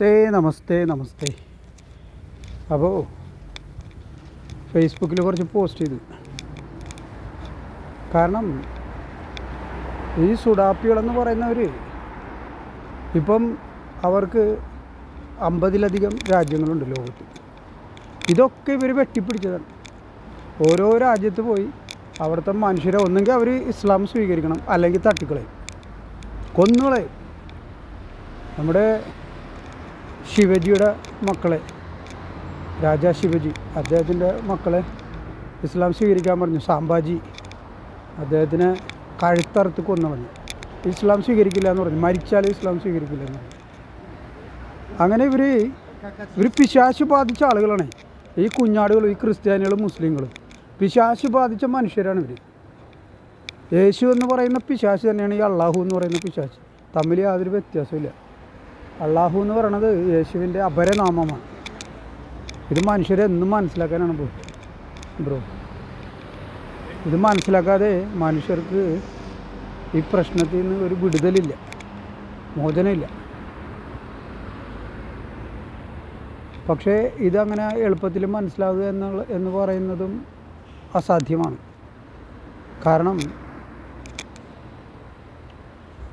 നമസ്തേ നമസ്തേ നമസ്തേ. അപ്പോൾ ഫേസ്ബുക്കിൽ കുറച്ച് പോസ്റ്റ് ചെയ്തു. കാരണം ഈ സുഡാപ്പികളെന്ന് പറയുന്നവർ ഇപ്പം അവർക്ക് അമ്പതിലധികം രാജ്യങ്ങളുണ്ട് ലോകത്ത്. ഇതൊക്കെ ഇവർ വെട്ടിപ്പിടിച്ചതാണ്. ഓരോ രാജ്യത്ത് പോയി അവിടുത്തെ മനുഷ്യരെ ഒന്നെങ്കിൽ അവർ ഇസ്ലാം സ്വീകരിക്കണം അല്ലെങ്കിൽ തട്ടിക്കളയും. കൊന്നുകളയും. നമ്മുടെ ശിവജിയുടെ മക്കളെ രാജാ ശിവജി അദ്ദേഹത്തിന്റെ മക്കളെ ഇസ്ലാം സ്വീകരിക്കാൻ പറഞ്ഞു. സാംബാജി അദ്ദേഹത്തിനെ കഴുത്തറുത്ത് കൊന്നളഞ്ഞു ഇസ്ലാം സ്വീകരിക്കില്ല എന്ന് പറഞ്ഞു. മരിച്ചാൽ ഇസ്ലാം സ്വീകരിക്കില്ല എന്ന് പറഞ്ഞു. അങ്ങനെ ഇവർ ഇവർ പിശാശ് ബാധിച്ച ആളുകളാണ്. ഈ കുഞ്ഞാടുകളും ഈ ക്രിസ്ത്യാനികളും മുസ്ലിങ്ങളും. പിശാശ് ബാധിച്ച മനുഷ്യരാണ് ഇവർ യേശു എന്ന് പറയുന്ന പിശാശ് തന്നെയാണ് ഈ അള്ളാഹു എന്ന് പറയുന്ന പിശാശ്. തമ്മിൽ യാതൊരു വ്യത്യാസമില്ല അള്ളാഹു എന്ന് പറയണത് യേശുവിന്റെ അപരനാമമാണ്. ഇത് മനുഷ്യരെ എന്നും മനസ്സിലാക്കാനാണ് ബ്രോ. ബ്രോ. ഇത് മനസ്സിലാക്കാതെ മനുഷ്യർക്ക് ഈ പ്രശ്നത്തിൽ നിന്ന് ഒരു വിടുതലില്ല. മോചനമില്ല. പക്ഷേ ഇതങ്ങനെ എളുപ്പത്തിൽ മനസ്സിലാവുക എന്നുള്ള എന്ന് പറയുന്നതും അസാധ്യമാണ്. കാരണം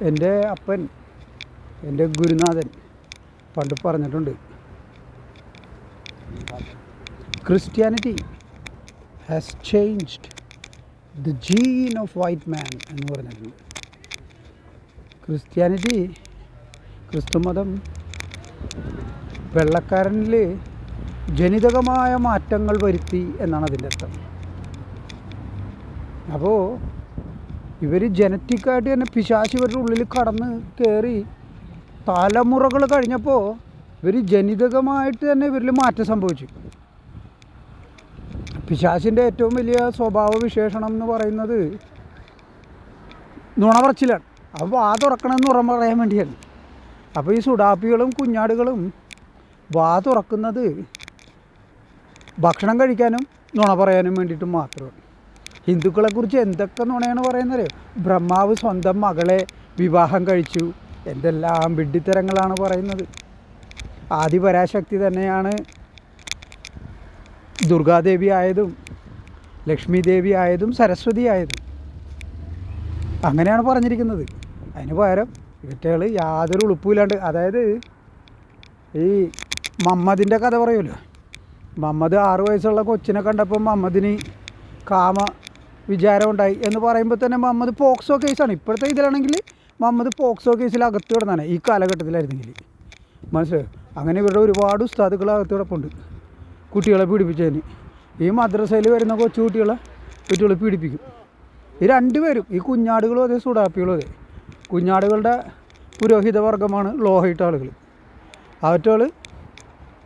എന്റെ അപ്പൻ എന്റെ ഗുരുനാഥൻ പണ്ട് പറഞ്ഞിട്ടുണ്ട്. Christianity has changed the gene of white man എന്ന് പറഞ്ഞിട്ടുണ്ട്. ക്രിസ്ത്യാനിറ്റി ക്രിസ്തുമതം വെള്ളക്കാരനിൽ ജനിതകമായ മാറ്റങ്ങൾ വരുത്തി എന്നാണ് അതിന്റെ അർത്ഥം. അപ്പോൾ ഇവർ ജനറ്റിക്കായിട്ട് തന്നെ പിശാശി ഇവരുടെ ഉള്ളിൽ കടന്ന് കയറി തലമുറകൾ കഴിഞ്ഞപ്പോൾ ഇവർ ജനിതകമായിട്ട് തന്നെ ഇവരിൽ മാറ്റം സംഭവിച്ചു. പിശാസിന്റെ ഏറ്റവും വലിയ സ്വഭാവ വിശേഷണം എന്ന് പറയുന്നത് നുണ പറച്ചിലാണ്. അപ്പോൾ വാ തുറക്കണമെന്ന് ഉറം പറയാൻ വേണ്ടിയാണ്. അപ്പോൾ ഈ സുഡാപ്പികളും കുഞ്ഞാടുകളും വാ തുറക്കുന്നത് ഭക്ഷണം കഴിക്കാനും നുണ പറയാനും വേണ്ടിയിട്ട് മാത്രമാണ്. ഹിന്ദുക്കളെക്കുറിച്ച് എന്തൊക്കെ നുണയാണ് പറയുന്നത് ബ്രഹ്മാവ് സ്വന്തം മകളെ വിവാഹം കഴിച്ചു. എന്തെല്ലാം വിഡ്ഢിത്തരങ്ങളാണ് പറയുന്നത്. ആദിപരാശക്തി തന്നെയാണ് ദുർഗാദേവി ആയതും ലക്ഷ്മി ദേവി ആയതും സരസ്വതി ആയതും. അങ്ങനെയാണ് പറഞ്ഞിരിക്കുന്നത്. അതിന് പകരം ഇവറ്റകൾ യാതൊരു ഉളുപ്പുമില്ലാണ്ട് അതായത് ഈ മമ്മദിന്റെ കഥ പറയുമല്ലോ. മമ്മദ് ആറു വയസ്സുള്ള കൊച്ചിനെ കണ്ടപ്പോൾ മമ്മദിന് കാമ വിചാരമുണ്ടായി എന്ന് പറയുമ്പോൾ തന്നെ മമ്മദ് പോക്സോ കേസാണ്. ഇപ്പോഴത്തെ ഇതിലാണെങ്കിൽ മമ്മദ് പോക്സോ കേസിൽ അകത്ത് കിടന്നാണ്. ഈ കാലഘട്ടത്തിലായിരുന്നെങ്കിൽ മനസ്സിലായോ? അങ്ങനെ ഇവരുടെ ഒരുപാട് ഉസ്താദുകൾ അകത്ത് കിടപ്പുണ്ട്. കുട്ടികളെ പീഡിപ്പിച്ചതിന്. ഈ മദ്രസയിൽ വരുന്ന കൊച്ചു കുട്ടികളെ കുട്ടികളെ പീഡിപ്പിക്കും. ഈ രണ്ടുപേരും ഈ കുഞ്ഞാടുകളും അതെ സുഡാപ്പികളും അതെ. കുഞ്ഞാടുകളുടെ പുരോഹിത വർഗമാണ് ലോഹയിട്ട ആളുകൾ അവറ്റകൾ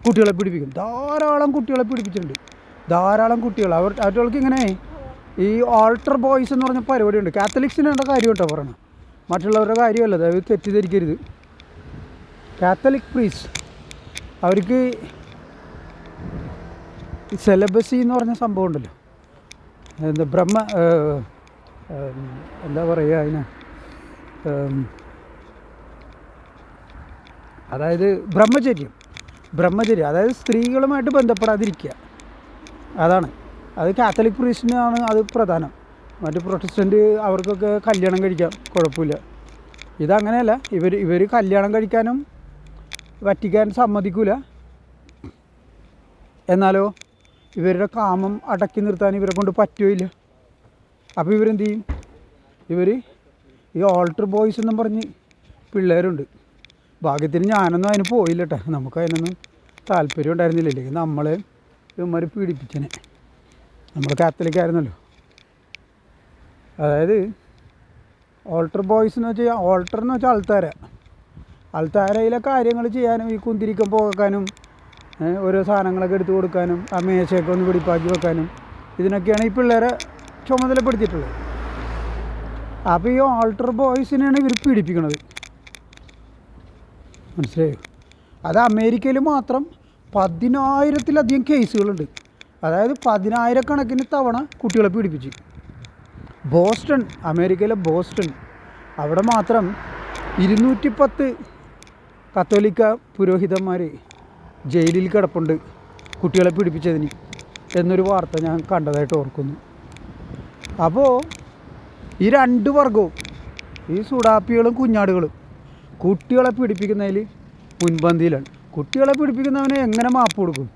കുട്ടികളെ പീഡിപ്പിക്കും. ധാരാളം കുട്ടികളെ പീഡിപ്പിച്ചിട്ടുണ്ട്. ധാരാളം കുട്ടികൾ അവർ അവറ്റകൾക്ക് ഇങ്ങനെ ഈ ആൾട്ടർ ബോയ്സ് എന്ന് പറഞ്ഞ പരിപാടിയുണ്ട് കാത്തലിക്സിനുള്ള കാര്യം കേട്ടോ പറയണം? മറ്റുള്ളവരുടെ കാര്യമല്ല ദയവ് തെറ്റിദ്ധരിക്കരുത്. കാത്തലിക് പ്രീസ് അവർക്ക് സെലബസി എന്ന് പറഞ്ഞ സംഭവം ഉണ്ടല്ലോ. എന്താ ബ്രഹ്മ എന്താ പറയുക അതിന്? അതായത് ബ്രഹ്മചര്യം. ബ്രഹ്മചര്യം അതായത് സ്ത്രീകളുമായിട്ട് ബന്ധപ്പെടാതിരിക്കുക. അതാണ്. അത് കാത്തലിക് പ്രീസ്റ്റിനാണ് അത് പ്രധാനം. മറ്റ് പ്രൊട്ടസ്റ്റന്റ് അവർക്കൊക്കെ കല്യാണം കഴിക്കാം കുഴപ്പമില്ല. ഇതങ്ങനെയല്ല ഇവർ ഇവർ കല്യാണം കഴിക്കാനും വറ്റിക്കാൻ സമ്മതിക്കൂല. എന്നാലോ ഇവരുടെ കാമം അടക്കി നിർത്താൻ ഇവരെ കൊണ്ട് പറ്റുകയില്ല. അപ്പോൾ ഇവരെന്ത് ചെയ്യും? ഇവർ ഈ ഓൾട്ടർ ബോയ്സ് എന്നും പറഞ്ഞ് പിള്ളേരുണ്ട്. ഭാഗ്യത്തിന് ഞാനൊന്നും അതിന് പോയില്ലട്ടെ. നമുക്ക് അതിനൊന്നും താല്പര്യം ഉണ്ടായിരുന്നില്ല. നമ്മളെ ഇവന്മാർ പീഡിപ്പിച്ചനെ. നമ്മൾ കാത്തലിക് ആയിരുന്നല്ലോ അതായത് ഓൾട്ടർ ബോയ്സ് എന്ന് വെച്ചാൽ ഓൾട്ടർ എന്ന് വെച്ചാൽ അൾത്താര അൾത്താരയിലെ കാര്യങ്ങൾ ചെയ്യാനും ഈ കുന്തിരിക്കം പോകാനും ഓരോ സാധനങ്ങളൊക്കെ എടുത്തു കൊടുക്കാനും ആ മേശയൊക്കെ ഒന്ന് പിടിപ്പാക്കി വെക്കാനും ഇതിനൊക്കെയാണ് ഈ പിള്ളേരെ ചുമതലപ്പെടുത്തിയിട്ടുള്ളത്. അപ്പോൾ ഈ ഓൾട്ടർ ബോയ്സിനെയാണ് ഇവർ പീഡിപ്പിക്കുന്നത് മനസ്സിലായോ? അത് അമേരിക്കയിൽ മാത്രം പതിനായിരത്തിലധികം കേസുകളുണ്ട് അതായത് പതിനായിരക്കണക്കിന് തവണ കുട്ടികളെ പീഡിപ്പിച്ചു. ബോസ്റ്റൺ അമേരിക്കയിലെ ബോസ്റ്റൺ. അവിടെ മാത്രം ഇരുന്നൂറ്റി പത്ത് കത്തോലിക്ക പുരോഹിതന്മാർ ജയിലിൽ കിടപ്പുണ്ട്. കുട്ടികളെ പിടിപ്പിച്ചതിന് എന്നൊരു വാർത്ത ഞാൻ കണ്ടതായിട്ട് ഓർക്കുന്നു. അപ്പോൾ ഈ രണ്ട് വർഗവും ഈ സുഡാപ്പികളും കുഞ്ഞാടുകളും കുട്ടികളെ പിടിപ്പിക്കുന്നതിൽ മുൻപന്തിയിലാണ്. കുട്ടികളെ പിടിപ്പിക്കുന്നവനെ എങ്ങനെ മാപ്പ് കൊടുക്കും?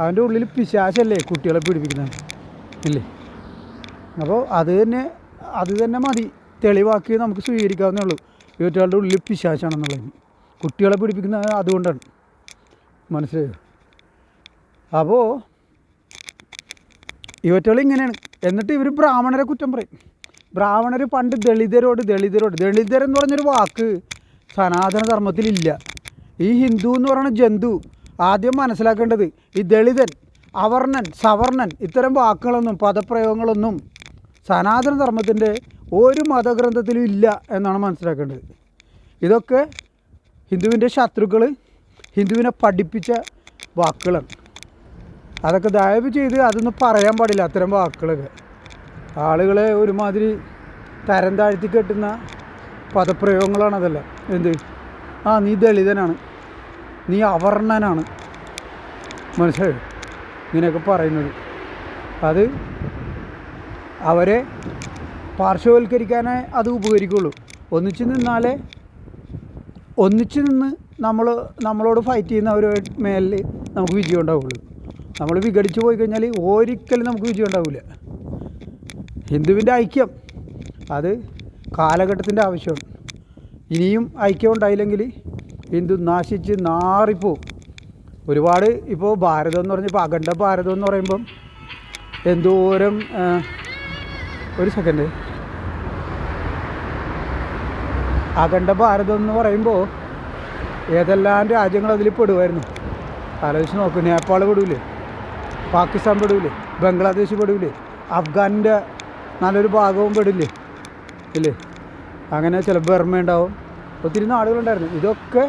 അവന്റെ ഉള്ളിൽ പിശാശല്ലേ കുട്ടികളെ പിടിപ്പിക്കുന്നവൻ ഇല്ലേ? അപ്പോൾ അത് തന്നെ അത് തന്നെ മതി. തെളിവാക്കി നമുക്ക് സ്വീകരിക്കാവുന്നേ ഉള്ളൂ. ഇവറ്റകളുടെ ഉള്ളിൽ പിശാശാണെന്നുള്ളതിന് കുട്ടികളെ പിടിപ്പിക്കുന്ന അതുകൊണ്ടാണ്. മനസ്സിലായോ? അപ്പോൾ ഇവറ്റകൾ ഇങ്ങനെയാണ്. എന്നിട്ട് ഇവർ ബ്രാഹ്മണരെ കുറ്റം പറയും. ബ്രാഹ്മണർ പണ്ട് ദളിതരോട് ദളിതരോട് ദളിതരെന്ന് പറഞ്ഞൊരു വാക്ക് സനാതന ധർമ്മത്തിലില്ല ഈ ഹിന്ദു എന്ന് പറയുന്ന ജന്തു ആദ്യം മനസ്സിലാക്കേണ്ടത് ഈ ദളിതൻ അവർണൻ സവർണൻ ഇത്തരം വാക്കുകളൊന്നും പദപ്രയോഗങ്ങളൊന്നും സനാതന ധർമ്മത്തിന്റെ ഒരു മതഗ്രന്ഥത്തിലും ഇല്ല എന്നാണ് മനസ്സിലാക്കേണ്ടത്. ഇതൊക്കെ ഹിന്ദുവിന്റെ ശത്രുക്കൾ ഹിന്ദുവിനെ പഠിപ്പിച്ച വാക്കുകളാണ്. അതൊക്കെ ദയവ് ചെയ്ത് അതൊന്നും പറയാൻ പാടില്ല അത്തരം വാക്കുകളൊക്കെ. ആളുകളെ ഒരുമാതിരി തരം താഴ്ത്തി കെട്ടുന്ന പദപ്രയോഗങ്ങളാണ് അതെല്ലാം. എന്ത്? ആ നീ ദളിതനാണ്. നീ അവർണനാണ് മനസ്സിലായോ? ഇങ്ങനെയൊക്കെ പറയുന്നത്. അത് അവരെ പാർശ്വവൽക്കരിക്കാനേ അത് ഉപകരിക്കുള്ളൂ. ഒന്നിച്ചു നിന്നാലേ ഒന്നിച്ചു നിന്ന് നമ്മൾ നമ്മളോട് ഫൈറ്റ് ചെയ്യുന്നവരുടെ മേലിൽ നമുക്ക് വിജയം ഉണ്ടാവുള്ളൂ. നമ്മൾ വിഘടിച്ച് പോയി കഴിഞ്ഞാൽ ഒരിക്കലും നമുക്ക് വിജയം ഉണ്ടാവില്ല ഹിന്ദുവിന്റെ ഐക്യം അത് കാലഘട്ടത്തിന്റെ ആവശ്യമാണ് ഇനിയും ഐക്യം ഉണ്ടായില്ലെങ്കിൽ ഹിന്ദു നാശിച്ച് നാറിപ്പോവും. ഒരുപാട് ഇപ്പോൾ ഭാരതം എന്ന് പറഞ്ഞപ്പോൾ അഖണ്ഡ ഭാരതം എന്ന് പറയുമ്പം എന്തോരം ഒരു സെക്കൻഡ് അഖണ്ഡ ഭാരതം എന്ന് പറയുമ്പോൾ ഏതെല്ലാം രാജ്യങ്ങൾ അതിൽ പെടുമായിരുന്നു ആലോചിച്ച് നോക്ക് നേപ്പാൾ പെടൂലേ പാകിസ്ഥാൻ പെടൂലേ ബംഗ്ലാദേശ് പെടൂലേ അഫ്ഗാനിന്റെ നല്ലൊരു ഭാഗവും പെടില്ലേ? ഇല്ലേ? അങ്ങനെ ചില ബർമ്മയുണ്ടാവും ഒത്തിരി നാടുകളുണ്ടായിരുന്നു. ഇതൊക്കെ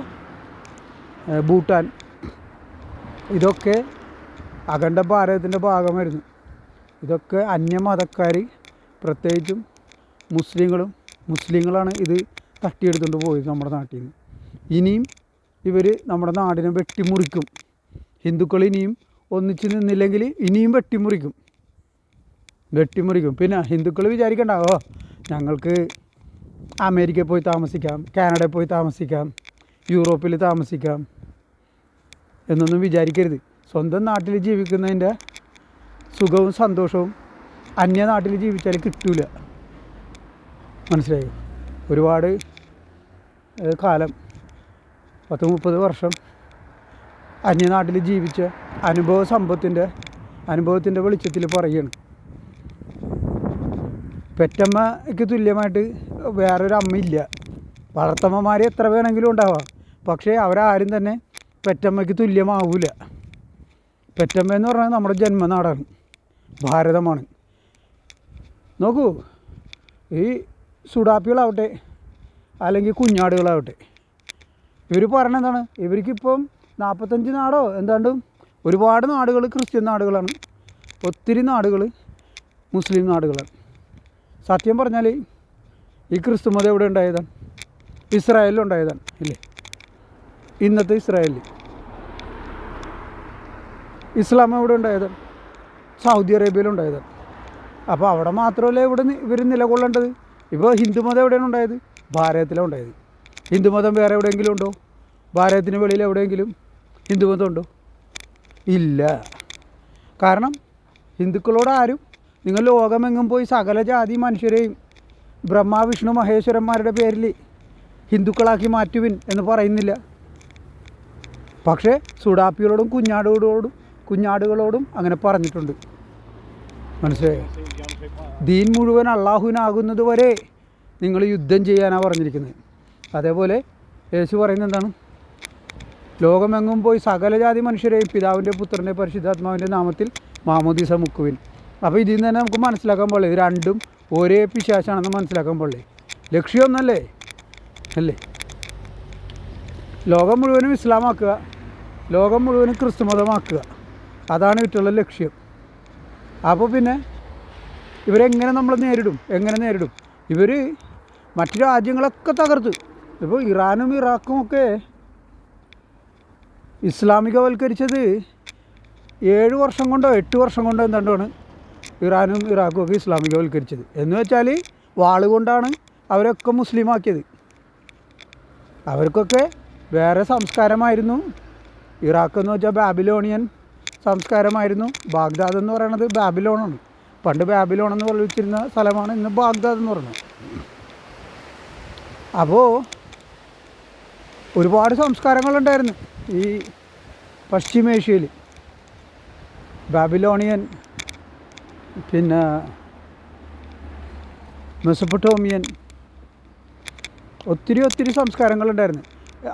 ഭൂട്ടാൻ ഇതൊക്കെ അഖണ്ഡ ഭാരതത്തിന്റെ ഭാഗമായിരുന്നു. ഇതൊക്കെ അന്യമതക്കാർ പ്രത്യേകിച്ചും മുസ്ലിങ്ങളും മുസ്ലിങ്ങളാണ് ഇത് തട്ടിയെടുത്തുകൊണ്ട് പോയത് നമ്മുടെ നാട്ടിൽ നിന്ന് ഇനിയും ഇവർ നമ്മുടെ നാടിനെ വെട്ടിമുറിക്കും. ഹിന്ദുക്കൾ ഇനിയും ഒന്നിച്ച് നിന്നില്ലെങ്കിൽ ഇനിയും വെട്ടിമുറിക്കും. വെട്ടിമുറിക്കും. പിന്നെ ഹിന്ദുക്കൾ വിചാരിക്കണ്ട ഓ ഞങ്ങൾക്ക് അമേരിക്കയിൽ പോയി താമസിക്കാം കാനഡയിൽ പോയി താമസിക്കാം യൂറോപ്പിൽ താമസിക്കാം എന്നൊന്നും വിചാരിക്കരുത്. സ്വന്തം നാട്ടിൽ ജീവിക്കുന്നതിന്റെ സുഖവും സന്തോഷവും അന്യ നാട്ടിൽ ജീവിച്ചാൽ കിട്ടൂല. മനസ്സിലായോ? ഒരുപാട് കാലം പത്ത് മുപ്പത് വർഷം അന്യനാട്ടിൽ ജീവിച്ച അനുഭവ സമ്പത്തിന്റെ അനുഭവത്തിന്റെ വെളിച്ചത്തിൽ പറയുകയാണ് പെറ്റമ്മയ്ക്ക് തുല്യമായിട്ട് വേറൊരു അമ്മയില്ല. വളർത്തമ്മമാർ എത്ര വേണമെങ്കിലും ഉണ്ടാവാം. പക്ഷേ അവരാരും തന്നെ പെറ്റമ്മയ്ക്ക് തുല്യമാവില്ല പെറ്റമ്മ എന്ന് പറഞ്ഞാൽ നമ്മുടെ ജന്മനാടാണ്. ഭാരതമാണ്. നോക്കൂ ഈ സുഡാപ്പികളാവട്ടെ അല്ലെങ്കിൽ കുഞ്ഞാടുകളാവട്ടെ ഇവർ പറയണത് എന്താണ്? ഇവർക്കിപ്പം നാൽപ്പത്തഞ്ച് നാടോ എന്താണ്ടും ഒരുപാട് നാടുകൾ ക്രിസ്ത്യൻ നാടുകളാണ്. ഒത്തിരി നാടുകൾ മുസ്ലിം നാടുകളാണ്. സത്യം പറഞ്ഞാൽ ഈ ക്രിസ്തു മതം എവിടെ ഉണ്ടായതാണ്? ഇസ്രായേലിൽ ഉണ്ടായതാണ് ഇല്ലേ? ഇന്നത്തെ ഇസ്രായേലിൽ ഇസ്ലാം എവിടെ ഉണ്ടായതാണ്? സൗദി അറേബ്യയിൽ ഉണ്ടായതാണ്. അപ്പോൾ അവിടെ മാത്രമല്ല ഇവിടെ ഇവർ നിലകൊള്ളേണ്ടത്? ഇപ്പോൾ ഹിന്ദുമതം എവിടെയാണ് ഉണ്ടായത്? ഭാരതത്തിലാണ് ഉണ്ടായത്. ഹിന്ദുമതം വേറെ എവിടെയെങ്കിലും ഉണ്ടോ? ഭാരതത്തിന് വെളിയിൽ എവിടെയെങ്കിലും ഹിന്ദുമതം ഉണ്ടോ? ഇല്ല. കാരണം ഹിന്ദുക്കളോട് ആരും നിങ്ങൾ ലോകമെങ്ങും പോയി സകല ജാതി മനുഷ്യരെയും ബ്രഹ്മ വിഷ്ണു മഹേശ്വരന്മാരുടെ പേരിൽ ഹിന്ദുക്കളാക്കി മാറ്റുവിൻ എന്ന് പറയുന്നില്ല. പക്ഷേ സുഡാപ്പികളോടും കുഞ്ഞാടുകളോടും കുഞ്ഞാടുകളോടും അങ്ങനെ പറഞ്ഞിട്ടുണ്ട്. മനസ്സിലായോ? ദീൻ മുഴുവൻ അള്ളാഹുവിനാകുന്നത് വരെ നിങ്ങൾ യുദ്ധം ചെയ്യാനാണ് പറഞ്ഞിരിക്കുന്നത്. അതേപോലെ യേശു പറയുന്നത് എന്താണ്? ലോകമെങ്ങും പോയി സകലജാതി മനുഷ്യരെയും പിതാവിന്റെ പുത്രന്റെ പരിശുദ്ധാത്മാവിന്റെ നാമത്തിൽ മാമോദീസ മുക്കുവിൻ. അപ്പോൾ ഇതിൽ നിന്ന് തന്നെ നമുക്ക് മനസ്സിലാക്കാൻ പാടില്ല? ഇത് രണ്ടും ഒരേ പിശാശാണെന്ന് മനസ്സിലാക്കാൻ പാടില്ലേ? ലക്ഷ്യമൊന്നല്ലേ? അല്ലേ? ലോകം മുഴുവനും ഇസ്ലാമാക്കുക. ലോകം മുഴുവനും ക്രിസ്തുമതമാക്കുക. അതാണ് ഇട്ടുള്ള ലക്ഷ്യം. അപ്പോൾ പിന്നെ ഇവരെങ്ങനെ നമ്മൾ നേരിടും? എങ്ങനെ നേരിടും? ഇവർ മറ്റു രാജ്യങ്ങളൊക്കെ തകർത്ത്. ഇപ്പോൾ ഇറാനും ഇറാഖും ഒക്കെ ഇസ്ലാമികവൽക്കരിച്ചത് ഏഴ് വർഷം കൊണ്ടോ എട്ട് വർഷം കൊണ്ടോ എന്താണ്ടാണ് ഇറാനും ഇറാഖും ഒക്കെ ഇസ്ലാമികവൽക്കരിച്ചത്. എന്ന് വെച്ചാൽ വാൾ കൊണ്ടാണ് അവരൊക്കെ മുസ്ലിമാക്കിയത്. അവർക്കൊക്കെ വേറെ സംസ്കാരമായിരുന്നു. ഇറാഖ് എന്ന് വെച്ചാൽ ബാബിലോണിയൻ സംസ്കാരമായിരുന്നു. ബാഗ്ദാദ് എന്ന് പറയുന്നത് ബാബിലോണാണ്. പണ്ട് ബാബിലോൺ എന്ന് വിളിച്ചിരുന്ന സ്ഥലമാണ് ഇന്ന് ബാഗ്ദാദ് എന്ന് പറയുന്നത്. അപ്പോൾ ഒരുപാട് സംസ്കാരങ്ങളുണ്ടായിരുന്നു ഈ പശ്ചിമേഷ്യയിൽ. ബാബിലോണിയൻ പിന്നെ മെസപ്പൊട്ടോമിയൻ ഒത്തിരി ഒത്തിരി സംസ്കാരങ്ങളുണ്ടായിരുന്നു.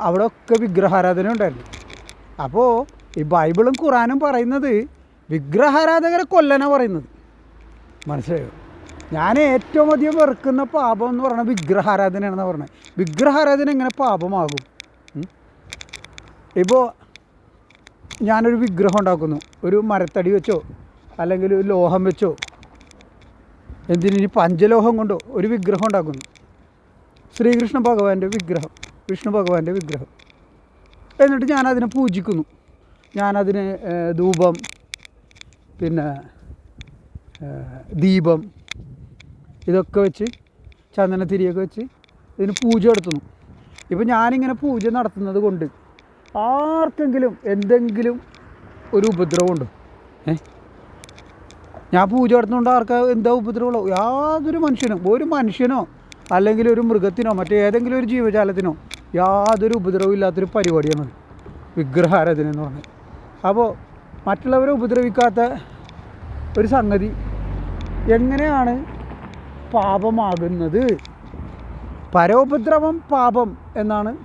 അവിടെ ഒക്കെ വിഗ്രഹാരാധന ഉണ്ടായിരുന്നു. അപ്പോൾ ഈ ബൈബിളും ഖുറാനും പറയുന്നത് വിഗ്രഹാരാധകരെ കൊല്ലനാണ് പറയുന്നത്. മനസ്സിലായോ? ഞാൻ ഏറ്റവും അധികം വെറുക്കുന്ന പാപം എന്ന് പറയുന്നത് വിഗ്രഹാരാധനയാണെന്ന് പറഞ്ഞത് വിഗ്രഹാരാധന എങ്ങനെ പാപമാകും? ഇപ്പോൾ ഞാനൊരു വിഗ്രഹം ഉണ്ടാക്കുന്നു. ഒരു മരത്തടി വെച്ചോ അല്ലെങ്കിൽ ഒരു ലോഹം വെച്ചോ എന്തിനി പഞ്ചലോഹം കൊണ്ടോ ഒരു വിഗ്രഹം ഉണ്ടാക്കുന്നു. ശ്രീകൃഷ്ണ ഭഗവാന്റെ വിഗ്രഹം വിഷ്ണു ഭഗവാന്റെ വിഗ്രഹം. എന്നിട്ട് ഞാനതിനെ പൂജിക്കുന്നു. ഞാനതിന് ധൂപം പിന്നെ ദീപം ഇതൊക്കെ വെച്ച് ചന്ദനത്തിരിയൊക്കെ വെച്ച് ഇതിന് പൂജ നടത്തുന്നു. ഇപ്പം ഞാനിങ്ങനെ പൂജ നടത്തുന്നത് കൊണ്ട് ആർക്കെങ്കിലും എന്തെങ്കിലും ഒരു ഉപദ്രവമുണ്ടോ? ഏ? ഞാൻ പൂജ നടത്തുന്നുണ്ട് ആർക്കാ എന്താ ഉപദ്രവമുള്ളൂ? യാതൊരു മനുഷ്യനും ഒരു മനുഷ്യനോ അല്ലെങ്കിൽ ഒരു മൃഗത്തിനോ മറ്റേതെങ്കിലും ഒരു ജീവജാലത്തിനോ യാതൊരു ഉപദ്രവം ഇല്ലാത്തൊരു പരിപാടിയാണ് വിഗ്രഹാരാധന എന്ന് പറഞ്ഞത് അപ്പോൾ മറ്റുള്ളവരെ ഉപദ്രവിക്കാത്ത ഒരു സംഗതി എങ്ങനെയാണ് പാപമാകുന്നത്? പരോപദ്രവം പാപം എന്നാണ്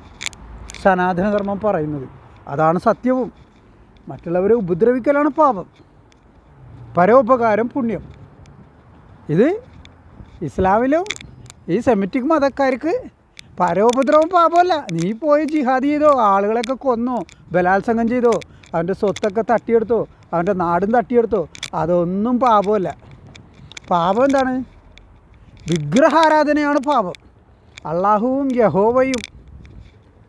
സനാതനധർമ്മം പറയുന്നത്. അതാണ് സത്യവും. മറ്റുള്ളവരെ ഉപദ്രവിക്കലാണ് പാപം. പരോപകാരം പുണ്യം. ഇത് ഇസ്ലാമിലും ഈ സെമിറ്റിക് മതക്കാർക്ക് പരോപദ്രവം പാപമല്ല. നീ പോയി ജിഹാദ് ചെയ്തോ ആളുകളൊക്കെ കൊന്നോ ബലാത്സംഗം ചെയ്തോ അവന്റെ സ്വത്തൊക്കെ തട്ടിയെടുത്തോ അവന്റെ നാടും തട്ടിയെടുത്തോ അതൊന്നും പാപമല്ല. പാപം എന്താണ്? വിഗ്രഹാരാധനയാണ് പാപം. അള്ളാഹുവും യഹോവയും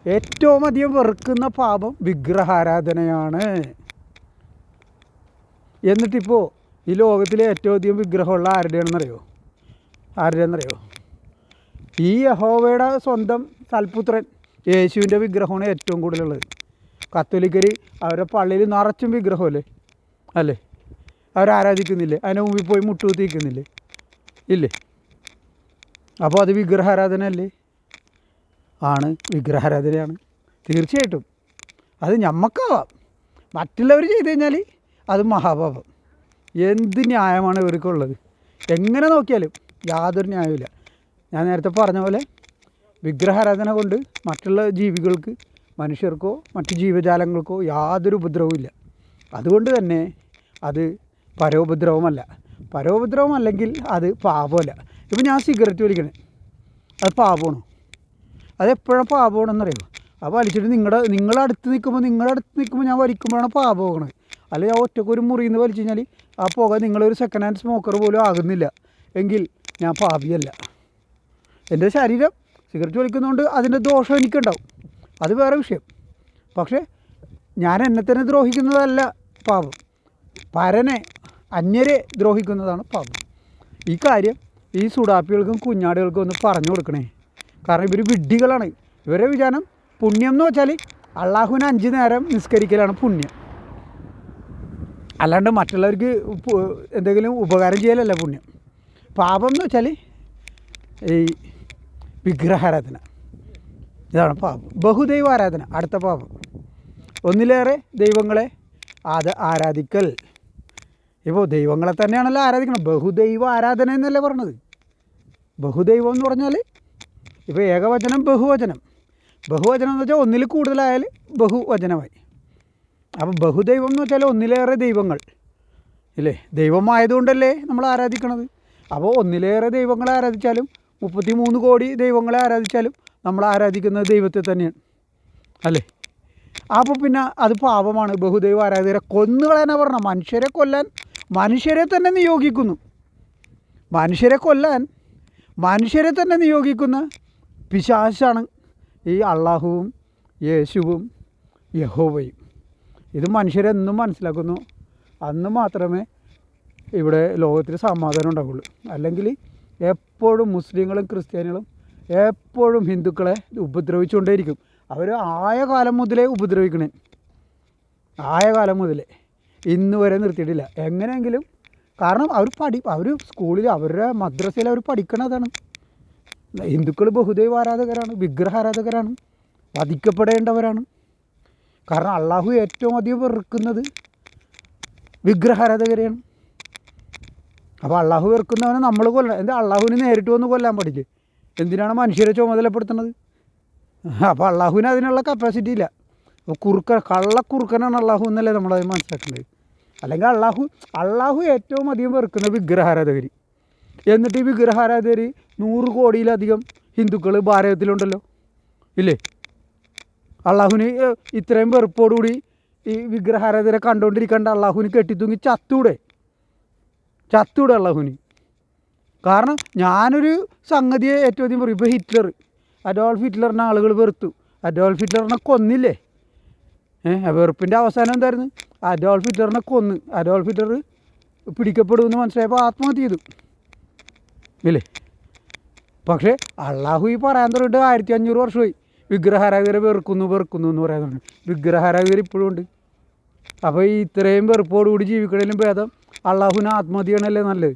ഏറ്റവും അധികം വെറുക്കുന്ന പാപം വിഗ്രഹാരാധനയാണ്. എന്നിട്ടിപ്പോൾ ഈ ലോകത്തിലെ ഏറ്റവും അധികം വിഗ്രഹമുള്ള ആരുടെയാണെന്നറിയോ? ആരുടെയാണെന്നറിയോ? ഈ യഹോവയുടെ സ്വന്തം സൽപുത്രൻ യേശുവിന്റെ വിഗ്രഹമാണ് ഏറ്റവും കൂടുതലുള്ളത്. കത്തോലിക്കർ അവരുടെ പള്ളിയിൽ നിറച്ചും വിഗ്രഹമല്ലേ അല്ലേ? അവരാരാധിക്കുന്നില്ലേ? അതിന് മുമ്പിൽ പോയി മുട്ടുകുത്തിക്കുന്നില്ലേ ഇല്ലേ? അപ്പോൾ അത് വിഗ്രഹാരാധന അല്ലേ ആണ്. വിഗ്രഹാരാധനയാണ്. തീർച്ചയായിട്ടും. അത് ഞമ്മക്കാവാം. മറ്റുള്ളവർ ചെയ്തു കഴിഞ്ഞാൽ അത് മഹാപാപം. എന്ത് ന്യായമാണ് ഇവർക്കുള്ളത്? എങ്ങനെ നോക്കിയാലും യാതൊരു ന്യായമില്ല ഞാൻ നേരത്തെ പറഞ്ഞ പോലെ വിഗ്രഹാരാധന കൊണ്ട് മറ്റുള്ള ജീവികൾക്ക് മനുഷ്യർക്കോ മറ്റു ജീവജാലങ്ങൾക്കോ യാതൊരു ഉപദ്രവവും അതുകൊണ്ട് തന്നെ അത് പരോപദ്രവമല്ല. പരോപദ്രവം അല്ലെങ്കിൽ അത് പാപമല്ല. ഇപ്പം ഞാൻ സിഗരറ്റ് വലിക്കണേ. അത് പാപമാണോ? അതെപ്പോഴാണ് പാപമാണെന്നറിയോ? അത് വലിച്ചിട്ട് നിങ്ങളുടെ നിങ്ങളുടെ നിങ്ങളടുത്ത് നിൽക്കുമ്പോൾ നിങ്ങളുടെ അടുത്ത് നിൽക്കുമ്പോൾ ഞാൻ വലിക്കുമ്പോഴാണ് പാപം പോകണത് അല്ലെങ്കിൽ ആ ഒറ്റയ്ക്ക് ഒരു മുറിയിൽ നിന്ന് വലിച്ചു കഴിഞ്ഞാൽ ആ പുക നിങ്ങളൊരു സെക്കൻഡ് ഹാൻഡ് സ്മോക്കർ പോലും ആകുന്നില്ല. എങ്കിൽ ഞാൻ പാപിയല്ല. എന്റെ ശരീരം സിഗരറ്റ് വലിക്കുന്നതുകൊണ്ട് അതിന്റെ ദോഷം എനിക്കുണ്ടാവും. അത് വേറെ വിഷയം. പക്ഷേ ഞാൻ എന്നെ തന്നെ ദ്രോഹിക്കുന്നതല്ല പാപം. പരനെ അന്യരെ ദ്രോഹിക്കുന്നതാണ് പാപം. ഈ കാര്യം ഈ സുഡാപ്പികൾക്കും കുഞ്ഞാടുകൾക്കും ഒന്ന് പറഞ്ഞു കൊടുക്കണേ. കാരണം ഇവർ വിഡ്ഢികളാണ്. ഇവരെ വിചാരം പുണ്യം എന്ന് വെച്ചാൽ അള്ളാഹുവിന് അഞ്ച് നേരം നിസ്കരിക്കലാണ് പുണ്യം. അല്ലാണ്ട് മറ്റുള്ളവർക്ക് എന്തെങ്കിലും ഉപകാരം ചെയ്യലല്ല പുണ്യം. പാപം എന്ന് വെച്ചാൽ ഈ വിഗ്രഹാരാധന. ഇതാണ് പാപം. ബഹുദൈവ ആരാധന അടുത്ത പാപം. ഒന്നിലേറെ ദൈവങ്ങളെ അത് ആരാധിക്കൽ. ഇപ്പോൾ ദൈവങ്ങളെ തന്നെയാണല്ലോ ആരാധിക്കണം ബഹുദൈവ ആരാധന എന്നല്ലേ പറഞ്ഞത്? ബഹുദൈവം എന്ന് പറഞ്ഞാൽ ഇപ്പോൾ ഏകവചനം ബഹുവചനം. ബഹുവചനം എന്ന് വെച്ചാൽ ഒന്നിൽ കൂടുതലായാൽ ബഹുവചനമായി. അപ്പം ബഹുദൈവം എന്ന് വെച്ചാൽ ഒന്നിലേറെ ദൈവങ്ങൾ. ഇല്ലേ? ദൈവമായതുകൊണ്ടല്ലേ നമ്മൾ ആരാധിക്കണത്? അപ്പോൾ ഒന്നിലേറെ ദൈവങ്ങളെ ആരാധിച്ചാലും മുപ്പത്തി മൂന്ന് കോടി ദൈവങ്ങളെ ആരാധിച്ചാലും നമ്മൾ ആരാധിക്കുന്നത് ദൈവത്തെ തന്നെയാണ്. അല്ലേ? അപ്പോൾ പിന്നെ അത് പാപമാണ്. ബഹുദൈവ ആരാധകരെ കൊന്നുകളെന്നാ പറഞ്ഞാൽ മനുഷ്യരെ കൊല്ലാൻ മനുഷ്യരെ തന്നെ നിയോഗിക്കുന്നു. മനുഷ്യരെ കൊല്ലാൻ മനുഷ്യരെ തന്നെ നിയോഗിക്കുന്ന പിശാശാണ് ഈ അള്ളാഹുവും യേശുവും യഹോവയും. ഇത് മനുഷ്യരെന്നും മനസ്സിലാക്കുന്നു. അന്ന് മാത്രമേ ഇവിടെ ലോകത്തിൽ സമാധാനം ഉണ്ടാവുള്ളൂ. അല്ലെങ്കിൽ എപ്പോഴും മുസ്ലിങ്ങളും ക്രിസ്ത്യാനികളും എപ്പോഴും ഹിന്ദുക്കളെ ഉപദ്രവിച്ചുകൊണ്ടേയിരിക്കും. അവർ ആയ കാലം മുതലേ ഉപദ്രവിക്കണേ. ആയ കാലം മുതലേ. ഇന്ന് വരെ നിർത്തിയിട്ടില്ല. എങ്ങനെയെങ്കിലും കാരണം അവർ പഠി അവർ സ്കൂളിൽ അവരുടെ മദ്രസയിൽ അവർ പഠിക്കണതാണ്. ഹിന്ദുക്കൾ ബഹുദൈവ ആരാധകരാണ് വിഗ്രഹ ആരാധകരാണ് വധിക്കപ്പെടേണ്ടവരാണ്. കാരണം അള്ളാഹു ഏറ്റവും അധികം വെറുക്കുന്നത് വിഗ്രഹ ആരാധകരെയാണ്. അപ്പോൾ അള്ളാഹു വെറുക്കുന്നവനെ നമ്മൾ കൊല്ലണം. എന്താ അള്ളാഹുവിനെ നേരിട്ട് വന്ന് കൊല്ലാൻ പഠിക്കുക എന്തിനാണ് മനുഷ്യരെ ചുമതലപ്പെടുത്തുന്നത്? അപ്പോൾ അള്ളാഹുവിന് അതിനുള്ള കപ്പാസിറ്റി ഇല്ല. അപ്പോൾ കുറുക്ക കള്ളക്കുറുക്കനാണ് അള്ളാഹു എന്നല്ലേ നമ്മൾ നമ്മളത് മനസ്സിലാക്കേണ്ടത്. അല്ലെങ്കിൽ അള്ളാഹു അള്ളാഹു ഏറ്റവും അധികം വെറുക്കുന്ന വിഗ്രഹാരാധകർ എന്നിട്ട് ഈ വിഗ്രഹാരാധകർ നൂറ് കോടിയിലധികം ഹിന്ദുക്കൾ ഭാരതത്തിലുണ്ടല്ലോ. ഇല്ലേ? അള്ളാഹുവിന് ഇത്രയും വെറുപ്പോടുകൂടി ഈ വിഗ്രഹാരാധകരെ കണ്ടുകൊണ്ടിരിക്കേണ്ട അള്ളാഹുവിന് കെട്ടിത്തൂങ്ങി ചത്തൂടെ. ചത്തൂടെ അള്ളാഹുവിന്. കാരണം ഞാനൊരു സംഗതിയെ ഏറ്റവും അധികം പറയും ഇപ്പോൾ ഹിറ്റ്ലർ അഡോൾഫ് ഹിറ്റ്ലറിനെ ആളുകൾ വെറുത്തു. അഡോൾഫ് ഹിറ്റ്ലറിനെ കൊന്നില്ലേ? വെറുപ്പിന്റെ അവസാനം എന്തായിരുന്നു? അഡോൾഫ് ഹിറ്ററിനെ കൊന്ന്. അഡോൾഫ് ഹിറ്റ്ലർ പിടിക്കപ്പെടുമെന്ന് മനസ്സിലായപ്പോൾ ആത്മഹത്യ ചെയ്തു. ഇല്ലേ? പക്ഷേ അള്ളാഹു ഈ പറയാൻ തുടങ്ങിയിട്ട് ആയിരത്തി അഞ്ഞൂറ് വർഷമായി. വിഗ്രഹാരാധകരെ വെറുക്കുന്നു വെറുക്കുന്നു എന്ന് പറയാൻ തുടങ്ങി. വിഗ്രഹാരാധകർ ഇപ്പോഴും ഉണ്ട്. അപ്പോൾ ഈ ഇത്രയും വെറുപ്പോടുകൂടി ജീവിക്കണേലും ഭേദം അള്ളാഹുവിന് ആത്മഹത്യ ചെയ്യണല്ലേ നല്ലത്?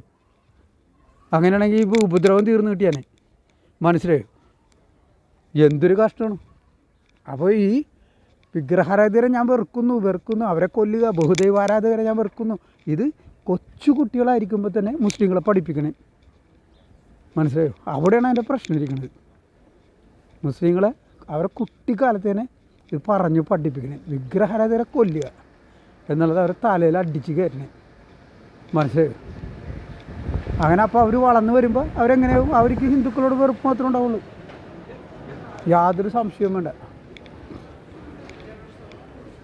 അങ്ങനെയാണെങ്കിൽ ഇപ്പോൾ ഉപദ്രവം തീർന്നു കിട്ടിയാനെ. മനസ്സിലായോ? എന്തൊരു കഷ്ടമാണ്. അപ്പോൾ ഈ വിഗ്രഹാരാധകരെ ഞാൻ വെറുക്കുന്നു വെറുക്കുന്നു. അവരെ കൊല്ലുക ബഹുദൈവാരാധകരെ ഞാൻ വെറുക്കുന്നു. ഇത് കൊച്ചു കുട്ടികളായിരിക്കുമ്പോൾ തന്നെ മുസ്ലിങ്ങളെ പഠിപ്പിക്കണേ. മനസ്സിലായോ? അവിടെയാണ് അതിന്റെ പ്രശ്നം ഇരിക്കുന്നത്. മുസ്ലിങ്ങളെ അവരെ കുട്ടിക്കാലത്ത് തന്നെ ഇത് പറഞ്ഞു പഠിപ്പിക്കണേ. വിഗ്രഹാരാധകരെ കൊല്ലുക എന്നുള്ളത് അവരെ തലയിൽ അടിച്ച് കയറ്റണേ. മനസ്സിലായോ? അങ്ങനെ അപ്പോൾ അവർ വളർന്നു വരുമ്പോൾ അവരെങ്ങനെയാവും അവർക്ക് ഹിന്ദുക്കളോട് വെറുപ്പ് മാത്രമേ ഉണ്ടാവുള്ളൂ. യാതൊരു സംശയവും വേണ്ട.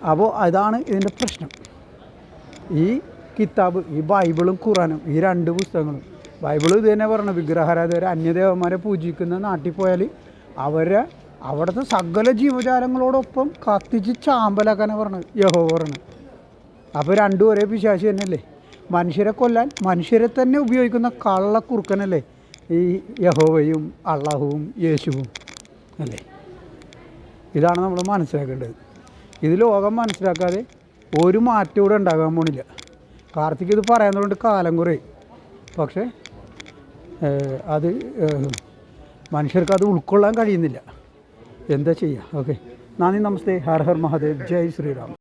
അപ്പോൾ അതാണ് ഇതിന്റെ പ്രശ്നം. ഈ കിതാബ് ഈ ബൈബിളും ഖുറാനും ഈ രണ്ട് പുസ്തകങ്ങളും ബൈബിൾ ഇത് തന്നെ പറഞ്ഞു വിഗ്രഹാരാധകർ അന്യദേവന്മാരെ പൂജിക്കുന്ന നാട്ടിൽ പോയാൽ അവരെ അവിടുത്തെ സകല ജീവജാലങ്ങളോടൊപ്പം കത്തിച്ച് ചാമ്പലാക്കാനാണ് പറഞ്ഞത് യഹോ പറഞ്ഞത്. അപ്പോൾ രണ്ടു ഒരേ പിശാശി തന്നെയല്ലേ? മനുഷ്യരെ കൊല്ലാൻ മനുഷ്യരെ തന്നെ ഉപയോഗിക്കുന്ന കള്ളക്കുറുക്കനല്ലേ ഈ യഹോവയും അള്ളാഹുവും യേശുവും അല്ലേ? ഇതാണ് നമ്മൾ മനസ്സിലാക്കേണ്ടത്. ഇത് ലോകം മനസ്സിലാക്കാതെ ഒരു മാറ്റം ഇവിടെ ഉണ്ടാകാൻ പോണില്ല. കാർത്തിക് ഇത് പറയുന്നതുകൊണ്ട് കാലം കുറേ. പക്ഷേ അത് മനുഷ്യർക്ക് അത് ഉൾക്കൊള്ളാൻ കഴിയുന്നില്ല. എന്താ ചെയ്യുക ഓക്കെ. നന്ദി നമസ്തേ. ഹർ ഹർ മഹാദേവ്. ജയ് ശ്രീറാം.